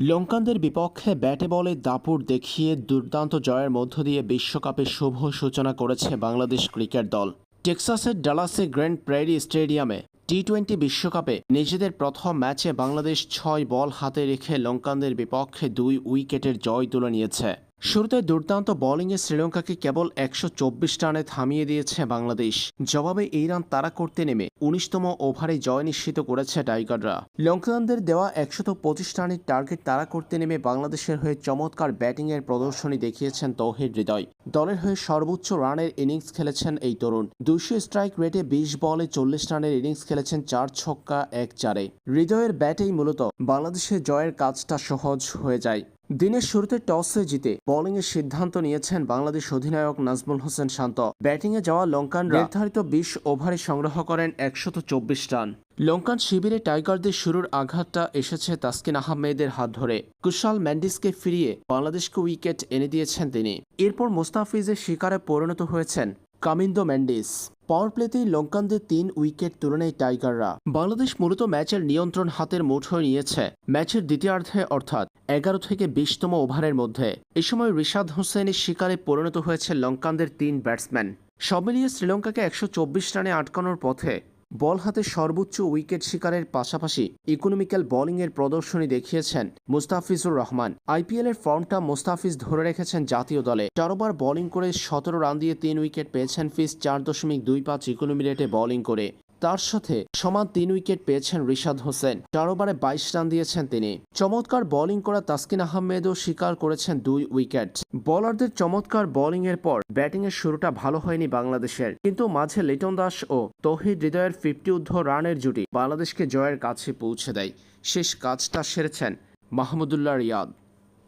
লঙ্কানদের বিপক্ষে ব্যাটে বলে দাপুর দেখিয়ে দুর্দান্ত জয়ের মধ্য দিয়ে বিশ্বকাপে শুভ সূচনা করেছে বাংলাদেশ ক্রিকেট দল। টেক্সাসের ডালাসে গ্র্যান্ড প্রেরি স্টেডিয়ামে টি টোয়েন্টি বিশ্বকাপে নিজেদের প্রথম ম্যাচে বাংলাদেশ ছয় বল হাতে রেখে লঙ্কানদের বিপক্ষে দুই উইকেটের জয় তুলে নিয়েছে। শুরুতে দুর্দান্ত বোলিংয়ে শ্রীলঙ্কাকে কেবল একশো চব্বিশ রানে থামিয়ে দিয়েছে বাংলাদেশ। জবাবে এই রান তারা করতে নেমে উনিশতম ওভারে জয় নিশ্চিত করেছে টাইগাররা। লঙ্কানদের দেওয়া একশত পঁচিশ রানের টার্গেট তারা করতে নেমে বাংলাদেশের হয়ে চমৎকার ব্যাটিংয়ের প্রদর্শনী দেখিয়েছেন তৌহিদ হৃদয়। দলের হয়ে সর্বোচ্চ রানের ইনিংস খেলেছেন এই তরুণ। দুইশো স্ট্রাইক রেটে বিশ বলে চল্লিশ রানের ইনিংস খেলেছেন চার ছক্কা এক চারে। হৃদয়ের ব্যাটেই মূলত বাংলাদেশের জয়ের কাজটা সহজ হয়ে যায়। দিনের শুরুতে টসে জিতে বোলিংয়ের সিদ্ধান্ত নিয়েছেন বাংলাদেশ অধিনায়ক নাজমুল হোসেন শান্ত। ব্যাটিংয়ে যাওয়া লঙ্কান নির্ধারিত বিশ ওভারে সংগ্রহ করেন একশত চব্বিশ রান। লঙ্কান শিবিরে টাইগারদের শুরুর আঘাতটা এসেছে তাসকিন আহমেদের হাত ধরে। কুশাল ম্যান্ডিসকে ফিরিয়ে বাংলাদেশকে উইকেট এনে দিয়েছেন তিনি। এরপর মোস্তাফিজের শিকারে পরিণত হয়েছেন কামিন্দো ম্যান্ডিস। পাওয়ার প্লেতেই লঙ্কানদের তিন উইকেট তুলে নেয় টাইগাররা। বাংলাদেশ মূলত ম্যাচের নিয়ন্ত্রণ হাতের মুঠোয় নিয়েছে। ম্যাচের দ্বিতীয়ার্ধে, অর্থাৎ এগারো থেকে বিশতম ওভারের মধ্যে। এ সময় রিশাদ হোসেনের শিকারে পরিণত হয়েছে লঙ্কানদের তিন ব্যাটসম্যান। সব মিলিয়ে শ্রীলঙ্কাকে একশো চব্বিশ রানে আটকানোর পথে বল হাতে সর্বোচ্চ উইকেট শিকারের পাশাপাশি ইকোনমিক্যাল বোলিংয়ের প্রদর্শনী দেখিয়েছেন মুস্তাফিজুর রহমান। আইপিএলের ফর্মটা মুস্তাফিজ ধরে রেখেছেন জাতীয় দলে। চারবার বোলিং করে সতেরো রান দিয়ে তিন উইকেট পেয়েছেন ফিস চার দশমিক দুই পাঁচ ইকোনমি রেটে বোলিং করে। তার সাথে সমান তিন উইকেট পেয়েছেন রিশাদ হোসেন। চার ওভারে বাইশ রান দিয়েছেন তিনি। চমৎকার বোলিং করা তাসকিন আহমেদও স্বীকার করেছেন দুই উইকেট। বোলারদের চমৎকার বোলিংয়ের পর ব্যাটিংয়ের শুরুটা ভালো হয়নি বাংলাদেশের। কিন্তু মাঝে লিটন দাস ও তহিদ হৃদয়ের ফিফটি ঊর্ধ্ব রানের জুটি বাংলাদেশকে জয়ের কাছে পৌঁছে দেয়। শেষ কাজটা সেরেছেন মাহমুদুল্লাহ রিয়াদ।